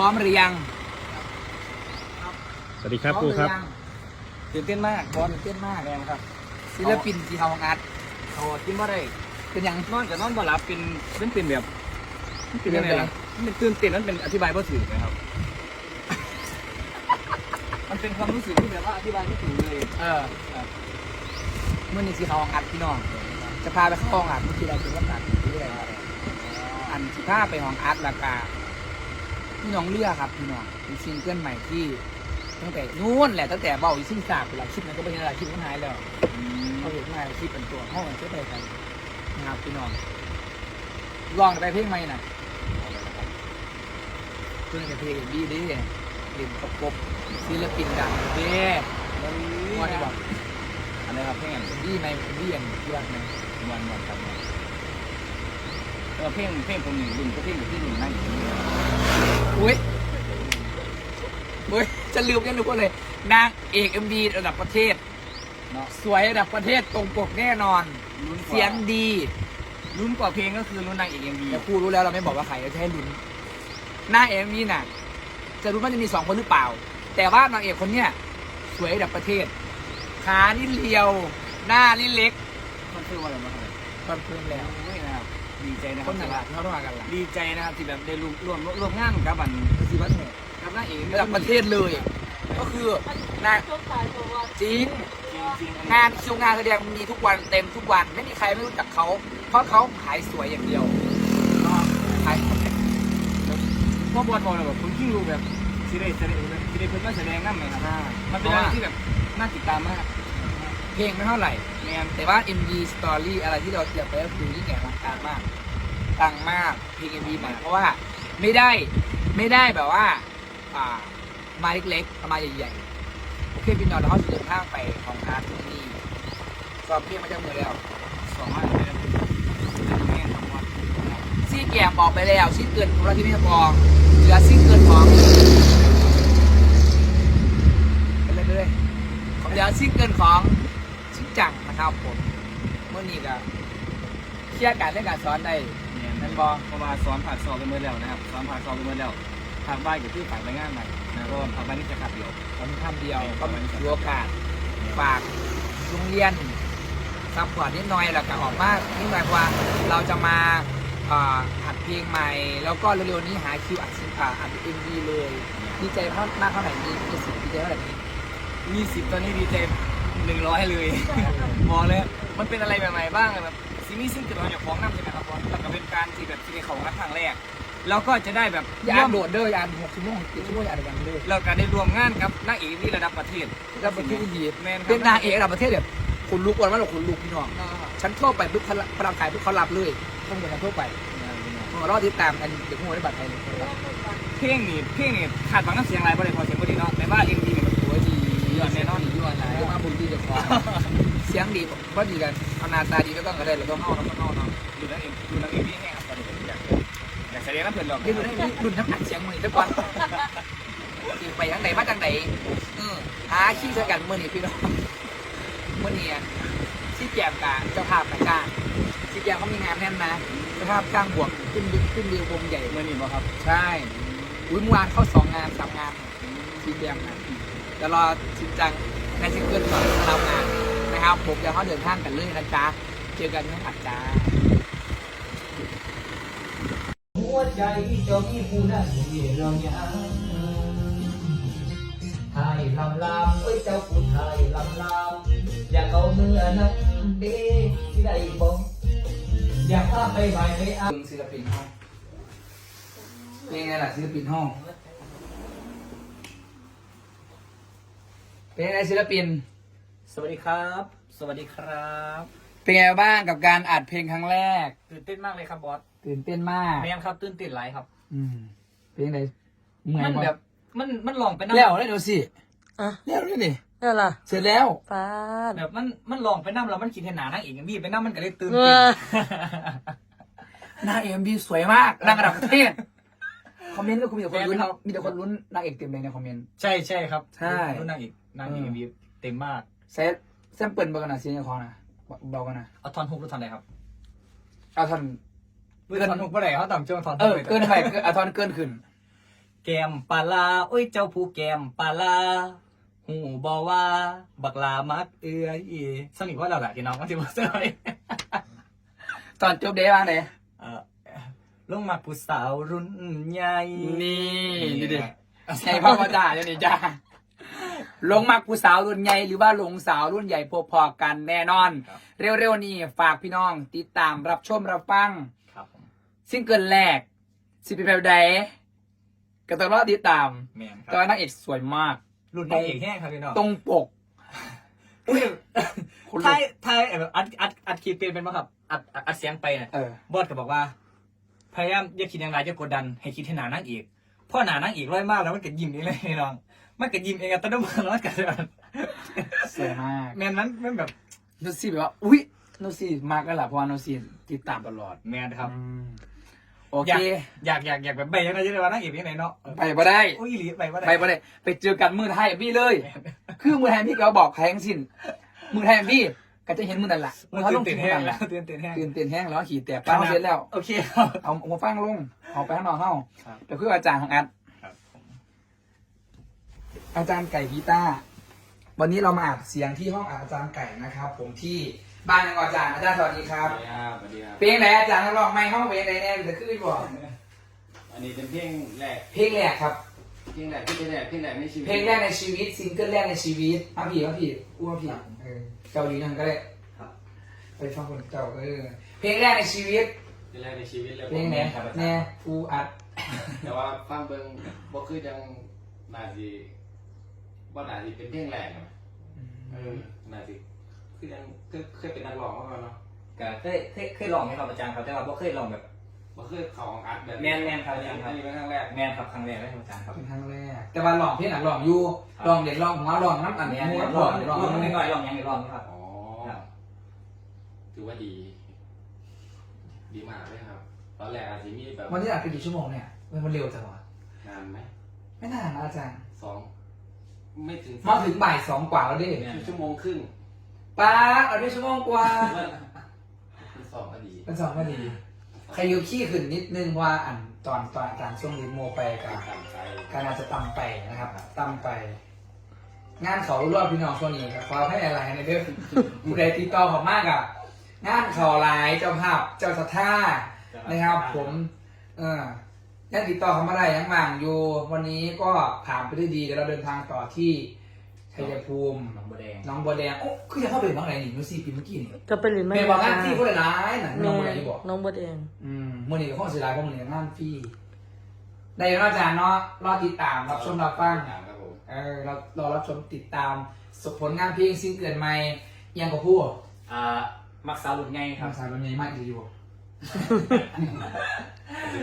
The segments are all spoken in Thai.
ร้อมหรือยังสวัสดีครับพครูอมหครับยังตื่นเต้นมากบอลตื่นเต้นมากแรงครับ ศิลปินที่ทำของอาร์ตเขากินว่าได้เป็นหยัง นอนกับนอนบ่หลับเป็นเป็นเป็นแบบมันเป็นยังไงเป็นแบบล่ะมันเป็นตื่นเต้นมันเป็นอธิบายบ่ถูกนะครับ มันเป็นความรู้สึกที่แบบว่าอธิบายไม่ถูกเลยเออเมื่อนี้ที่เขาของอาร์ตพี่น้อง จะพาไปเข้าห้องอาร์ตเมื่อกี้เราถึงว่าอาร์ตเรื่อยๆอันที่พาไปห้องอาร์ตราคา พี่น้องเลือกครับพี่น้องเป็นซิงเกิลใหม่ที่ ตั้งแต่นู้นแหละตั้งแต่เบาอีซิ่งสาบเวลาคลิปนั้นก็ไม่ใช่เวลาคลิปมันหายแล้วเขาเห็นมาที่เป็นตัวห้องมันเชื่อไปกันนะครับพี่น้องลองไปเพลงใหม่น่ะเพื่อนกับเพลงดีดีเล่นประกบศิลปินดังเด้ว่าที่บอกอันนี้ครับเพลงเป็นดีในเป็นดีอย่างที่ว่าไงวันวันครับ วันแต่ว่าเพลงเพลงผมหนึ่งรุ่นก็เพลงอยู่ที่หนึ่งนั่นอยู่นี่อุ้ยอุ้ยจะลืมยังนึกว่าเลย นางเอกเอ็มดีระดับประเทศ เนาะสวยระดับประเทศตรงปกแน่นอน ลุ้นกว่าเสียงดีลุ้นกว่าเพลงก็คือลุ้นนางเอกเอ็มวีแต่ครูรู้แล้วเราไม่บอกว่าใครเราจะให้ลุ้นหน้าเอ็มนี่น่ะ จะรู้ว่าจะมีสองคนหรือเปล่า แต่ว่านางเอกคนเนี้ยสวยระดับประเทศ ขานี่เรียว หน้านี่เล็กมันคือว่าอะไรมาครับคอนเฟิร์มแล้ว โอ้ยนะครับ ดีใจนะคครับนหนึ่งที่ละเขาต้องมากันละดีใจนะครับที่แบบได้ร่วมร่วมร่วมงานกับบันสิวัฒน์เหนือกับนางเอกระดับประเทศเลย ก็คือนาจริง จริงๆงานคิวงานแสดงมีทุกวันเต็มทุกวันไม่มีใครไม่รู้จักเขา เพราะเขาขายสวยอย่างเดียวขายพ่อบอลบอกเลยแบบคุณคิงรู้แบบซีเรียสซีเรียสซีเรียสเพิ่นมาแสดงนั่นไหมครับมันเป็นอะไรที่แบบน่าติดตามมาก เพลงไม่เท่าไหร่แมนแต่ว่า MV Story อะไรที่เราอยากไปก็คือยิ่งใหญ่อลังการมากตังมากเพลง MV ใหม่เพราะว่าไม่ได้ไม่ได้แบบว่าอ่ามาเล็กๆมาใหญ่ๆโอเคพี่น้องเราเขาเดินทางไปของอาร์ตที่นี่ซ้อมเพลงมาจากมือแล้วสองวันเลยแม่สองวันซี่แกมออกไปแล้วซี่เกินของเราที่ไม่พอเหลือซี่เกินของเรื่อยๆเหลือซี่เกินของ ครับผมเมื่อนี้ก็เคลียร์การเรื่องการสอนได้แมนนั่นบอเพราะว่าซ้อนผ่านสอบไปเมื่อแล้วนะครับซ้อนผ่านสอบไปเมื่อแล้วทางบ้านกับที่ฝ่ายไปงานใหม่นะเพราะว่าทางบ้านนี่จะขัดเดียวตอนนี้ทำเดียวก็มีโอกาสฝากโรงเรียนซัพพอร์ตนิดหน่อยแล้วก็ออกมานิดหน่อยเพราะว่าเราจะมาอ่าอัดเพลงใหม่ แล้วก็เร็วๆนี้หาคิวอัดซิอ่าอัดเอ็มวีเลยดีใจมากมากเท่าไหร่ดีมีสิทธิ์ดีใจเท่าไหร่นี้มีสิบตอนนี้ดีใจ หนึ่งร้อยเลย บอกเลย มันเป็นอะไรใหม่ๆบ้างแบบซีนี่ซึ่งเกิดมาจากของน้ำใช่ไหมครับบอลแล้วก็เป็นการที่แบบที่ในของรักครั้งแรกแล้วก็จะได้แบบอย่าร่อ่าวนมโดดเด้ออย่าอ่านหกชั่วโมงเจ็ดชั่วโมงอย่าอ่านกันเลยแล้วก็ได้รวมงานกับนางเอกนี่ระดับประเทศแล้วประเทศอินเดียแมนครับเป็นนางเอกระดับประเทศแบบคนลุกวันว่าเราคนลุกพี่น้อง ฉันทั่วไปปุ๊บเขาพลังขายปุ๊บเขารับเลยต้องเป็นการทั่วไปรอติดตามกันเดี๋ยวพวกเราได้บัตรไทยเลยเพลงนี่เพลงนี่ขาดบางน้ำเสียงอะไรบ่ได้พอเสียงบ่ดีเนาะแต่ว่าเอ็มดีนี่มันโอ้ย ดียอดแน่นอนยอดหลายมาบุญดีจะคอเสียงดีเพราะดีกันเอาหน้าตาดีก็ต้องกระได้เราต้ต้อองเอาต้องเอาเนาะดูนางเอกดูนางเอกนี่แห้งครับตอนนี้ผมอยากอยากแสดงน้ำเพลินหรอกนี่ดูได้รุ่นน้ำหนักเสียงมือทุกวันไปทางไหนมาทางไหนอือหาขี้สกันมือนี่พี่น้องมือนี่ที่แจมกาเจ้าภาพกาจ้างที่แจมเขามีงานแน่นนะเจ้าภาพจ้างบวกขึ้นขึ้นเรียววงใหญ่เมื่อนี้บ่ครับ ใช่ อุ้ยเมื่อวานเข้าสองงานสามงานที่แจมนะ จะรอจริงจังในซิงเกิลก่อนเรางานนะครับ ผมจะเข้าเดินทางกันเลยนะจ๊ะเจอกันที่หัดจ้าหัวใจเจ้ามีผู้นั้นที่เรายังไทยลำลามเอ้ยเจ้าผู้ไทยลำลามอยากเอามือนั้นเด้ที่ได้บอกอยากพาไปใหม่ไปอะศิลปินห้องเป็นไงล่ะศิลปินห้อง เป็นไงศิลปิน สวัสดีครับ สวัสดีครับ เป็นไงบ้างกับการอัดเพลงครั้งแรก ตื่นเต้นมากเลยครับบอสตื่นเต้นมาก แม่นครับตื่นเต้นหลายครับ อืมเป็นไงเหมือนมันแบบมันมันลองไปแล้วแล้วเดี๋ยวสิอะแล้วนี่นี่นี่นล่ะเสร็จแล้วฟาด แบบมันมันลองไปน้ำแล้วมันคิดเห็นหนานั่งเอกอย่างนี้ไปน้ำมันก็เลยตื่นเอเต้นอหน้าเอ็มบีสวยมากนางระดับประเทศ คอมเมนต์ก็คือมีแต่คนลุ้นมีแต่คนลุ้นนางเอกเต็มเลยในคอมเมนต์ ใช่ใช่ครับใช่รุ่นนางเอกนางเอกอย่างนี้เต็มมากเซตแซมเปิลเบอร์กันนะเสียงคอนะเบากันนะเอาทอนฮุกหรือทอนไหนครับเอาทอนเกินทอนฮุกเมื่อไหร่เขาต่ำช่วงทอนฮุเอกอเกินไปเกินเอาทอนเกินขึ้นแกกมปลาลาโอ้ยเจ้าผู้แกมปลาลาหูบอว่า บักลามักเอื้อยสนิทว่าเราแหละพี่น้องก็จะมาเจอไตอนจบเดย์ว่าไงเอ่อ ลงมาผู้สาวรุ่นใหญ่นี่นี่ดิใช่พ่อมาด่าเดี๋ยวนี้จ้าลงมักผู้สาวรุ่นใหญ่หรือว่าลงสาวรุ่นใหญ่พอๆกันแน่นอนครับเร็วๆนี้ฝากพี่น้องติดตามรับชมรับฟังครับผมซิงเกิลแรกสิเป็นแบบใดก็ต้องรอติดตามแมนคแต่รับว่านางเอกสวยมาก รุ่นนางเอกแห้งครับพี่น้องตรงปกอุ้ยคนลุกท้ายท้ายแบบอัดอัดอัดคลิปเป็นเป็นป่ะครับอัดอัดอัดเสียงไปเนี่ยเออบอสก็บอกว่า พยายามอย่าคิดอย่างไรจะกดดัน ให้คิดให้หนานั่งอีกเพราะหนานั่งอีกร้อยมากแล้วมันก็ยิ้มนี่เลยพี่น้อง มันก็ยิ้มเองอัตโนมัติแล้วมันก็แบบสวยมากแมนนั้นมันแบบโนซี่แบบว่าอุ๊ยโนซี่มากแล้วล่ะเพราะว่าโนซี่ติดตามตลอดแมนครับ อืมโออยาเคกอยากอยากอยากแบบใบยังไงจะได้ว่านั่งอีกยังไงเนาะเออไปบ่ได้ อุ้ยอีหลีไปว่าไปบ่ได้ ไปเจอกันมือไทยกับพี่เลย คือมือไทยพี่ก็บอกใครทั้งสิ้นมือไทยกับพี่ ก็จะเห็นมือนั่นแหละมือเขาลงตื่ตื่นนแห้แห้งงแล้แล้ววตื่นตื่นแห้งตื่นเต้นแห้งแล้วขี่แต่ป้าเสร็จแล้วโอเคครับเอาหัวฟังลงเอาไปข้างนอกเข้าครับแต่คืออาจารย์ของอัดครับผมอาจารย์ไก่กีตาร์วันนี้เรามาอัดเสียงที่ห้องอัดอาจารย์ไก่นะครับ ผมที่บ้านยังอาจารย์อาจารย์สวัสดีครับสวัสดีครับสวัสดีครับเพลงไหนอาจารย์ลองไม่ห้องเพลงไหนแน่จะขึ้นบอกอันนี้เป็นเพลงแรกเพลงแรกครับ เพลงแรกเพลงแรกเพลงแรกในชีวิตเพลงแรกในชีวิตซิงเกิลแรกในชีวิตมาพี่มาพี่อ้วนพี่เออเกาหลีนั่นก็ได้ครับไปฟังคนเก่าเออเพลงแรกในชีวิตเพลงแรกในชีวิตเลยเพลงไหนครับแน่ฟูอัด แต่ว่าฟังเบิ่งบ่คือจังนาสิบ่นาสิเป็นเพลงแรกอะเออนาสิคือยังเคยเคยเป็นนักร้องมาก่อนเนาะก็เคยเคยเคยลองไหมครับอาจารย์ครับแต่ว่าบ่เคยลองแบบ บ่เคยเข้าของอัดแบบแม่นแม่นครับอันนี้แม่นครับ อันนี้เป็นครั้งแรกแมนครับครั้งแรกเลยครับอาจารย์ครับเป็นครั้งแรก แต่ว่าลองเพลงหนังลองอยู่ลองเด็กลองหัวลองน้ำอันแมนี้นหัวแม่นลลอองงลองลองไม่น้อยลองยังอีกรอบนะครับ อ๋อครับ ถือว่าดี ดีมากเลยครับ ตอนแรกอาจจะมีแบบวันนี้อัดไปกี่ชั่วโมงเนี่ยมันเร็วจังวะนานไหมไม่นานนะอาจารย์สองไม่ถึงมาถึงบ่ายสองกว่าแล้วดิชั่วโมงครึ่งป้าเอาได้ชั่วโมงกว่าคือสองก็ดีเป็นสองก็ดี ใครอยู่ขี้ขึ้นนิดนึงว่าอันตอนตอนอาจารย์ช่วงรีโมไปกับต่างใจการอาจจะตำไปนะครับตำไป งานเขารอบพี่น้องช่วงนี้ครับขอให้อะไรในเรื่องผู้ใดติดต่อผมมากอะงานเขาหลายเจ้าภาพเจ้าสัทธานะครับ ผม เออยังติดต่อเขามาได้ยังบางอยู่ วันนี้ก็ผ่านไปได้ดีเดี๋ยวเราเดินทางต่อที่ ชัยภูมิน้องบัวแดงน้องบัวแดงโอ้คือจะเข้าไปน้องไหนนี่นูซี่ปีเมื่อกี้นี่จะไปเรียนไม่เป็นบอกงานที่ผู้ใดร้ายน่ะน้องบัวแดงที่บอก น้องบัวแดงอืมมื่อนี้ก็คงเสียดายเพราะมื่อนี้งานฟรีได้แล้วอาจารย์เนาะรอติดตามรับชมรับฟัง ครับผมเออเรารอรับชมติดตามสผลงานเพลงซิงเกิลใหม่ยังกับพูดอ่ามักสาวหลุดไงคทารับงสายมันใหญ่มากดีอยู่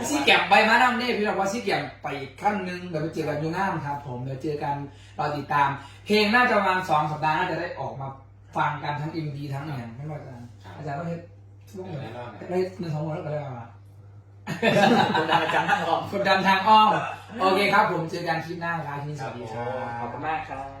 ซีแกมไปมาดามเน่พี่บอกว่าซีแกมไปอีกขั้นหนึงเดี๋ยวไปเจอกันอยูงานครับ ผมเดี๋ยวเจอกันรอติดตาม เพลงน่าจะประมาณสองสัปดาห์น่าจะได้ออกมาฟังกันทั้งอินดีทั้งอย่างไม่ว่าอาจารย์อาจารย์ก็เฮ็ดช่วงไหนได้หนึ่งสองวันแล้วก็ได้มากดดันอาจารย์ทั้งรอบกดดันทางอ้อมโอเคครับ ผมเจอกันคลิปหน้าครับที่นี่สวัสดีครับขอบคุณมากครับ